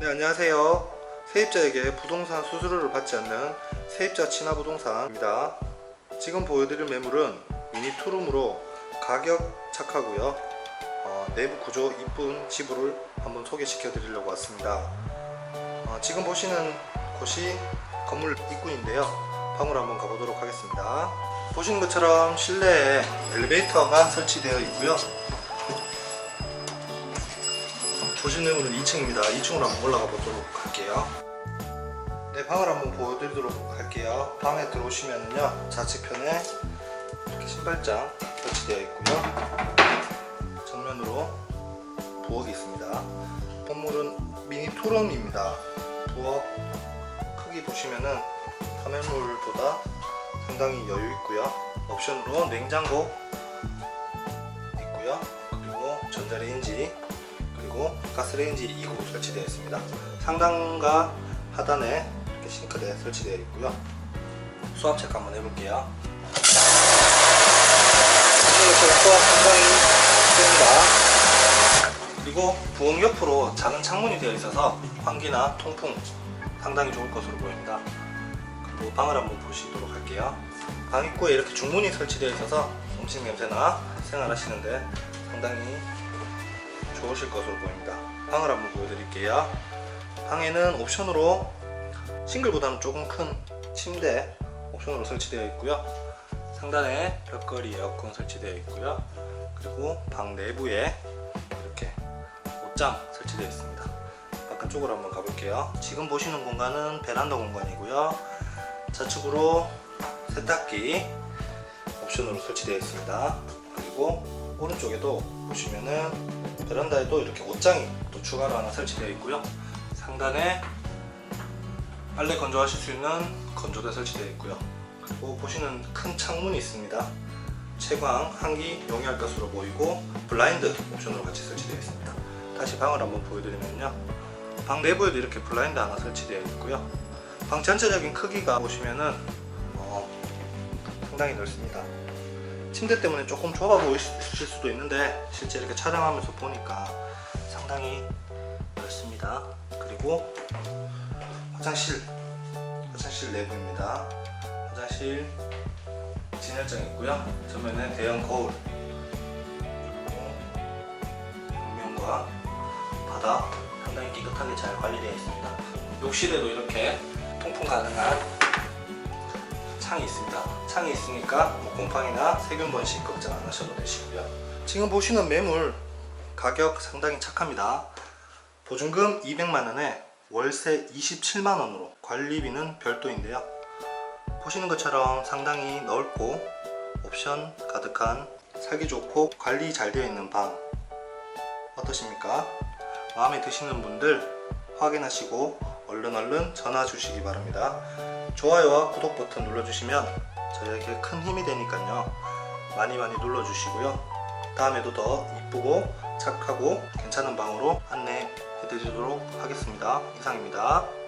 네 안녕하세요. 세입자에게 부동산 수수료를 받지 않는 세입자 친화 부동산입니다. 지금 보여드릴 매물은 미니 투룸으로 가격 착하고요. 어, 내부 구조 이쁜 지부를 한번 소개시켜 드리려고 왔습니다. 어, 지금 보시는 곳이 건물 입구인데요. 방으로 한번 가보도록 하겠습니다. 보시는 것처럼 실내에 엘리베이터가 설치되어 있고요 보시는 분은 2층입니다. 2층으로 한번 올라가 보도록 할게요. 네, 방을 한번 보여드리도록 할게요. 방에 들어오시면요. 좌측편에 이렇게 신발장 설치되어 있고요. 정면으로 부엌이 있습니다. 건물은 미니 투룸입니다. 부엌 크기 보시면은 카멜물보다 상당히 여유 있고요. 옵션으로 냉장고 있고요. 그리고 전자레인지 그리고 가스레인지 2구 설치되어 있습니다. 상단과 하단에 이렇게 싱크대 설치되어 있고요. 수압 체크 한번 해볼게요. 이렇게 수압 상당히 셉니다. 그리고 부엌 옆으로 작은 창문이 되어 있어서 환기나 통풍 상당히 좋을 것으로 보입니다. 그리고 방을 한번 보시도록 할게요. 방 입구에 이렇게 중문이 설치되어 있어서 음식 냄새나 생활하시는데 상당히 좋으실 것으로 보입니다. 방을 한번 보여드릴게요. 방에는 옵션으로 싱글보다는 조금 큰 침대 옵션으로 설치되어 있고요. 상단에 벽걸이 에어컨 설치되어 있고요. 그리고 방 내부에 이렇게 옷장 설치되어 있습니다. 바깥쪽으로 한번 가볼게요. 지금 보시는 공간은 베란다 공간이고요. 좌측으로 세탁기 옵션으로 설치되어 있습니다. 그리고 오른쪽에도 보시면은 베란다에도 이렇게 옷장이 또 추가로 하나 설치되어 있고요. 상단에 빨래 건조하실 수 있는 건조대 설치되어 있고요. 그리고 보시는 큰 창문이 있습니다. 채광, 한기 용이할 것으로 보이고 블라인드 옵션으로 같이 설치되어 있습니다. 다시 방을 한번 보여드리면요. 방 내부에도 이렇게 블라인드 하나 설치되어 있고요. 방 전체적인 크기가 보시면은 어, 상당히 넓습니다. 침대 때문에 조금 좁아 보이실 수도 있는데 실제 이렇게 촬영하면서 보니까 상당히 넓습니다. 그리고 화장실, 화장실 내부입니다. 화장실 진열장 있고요. 전면에 대형 거울, 벽면과 바닥 상당히 깨끗하게 잘 관리되어 있습니다. 욕실에도 이렇게 통풍 가능한 창이 있습니다. 창이 있으니까 뭐 곰팡이나 세균 번식 걱정 안 하셔도 되시고요. 지금 보시는 매물 가격 상당히 착합니다. 보증금 200만 원에 월세 27만 원으로 관리비는 별도인데요. 보시는 것처럼 상당히 넓고 옵션 가득한 살기 좋고 관리 잘 되어 있는 방 어떠십니까? 마음에 드시는 분들 확인하시고 얼른 얼른 전화 주시기 바랍니다. 좋아요와 구독 버튼 눌러주시면 저에게 큰 힘이 되니까요. 많이 많이 눌러주시고요. 다음에도 더 이쁘고 착하고 괜찮은 방으로 안내해드리도록 하겠습니다. 이상입니다.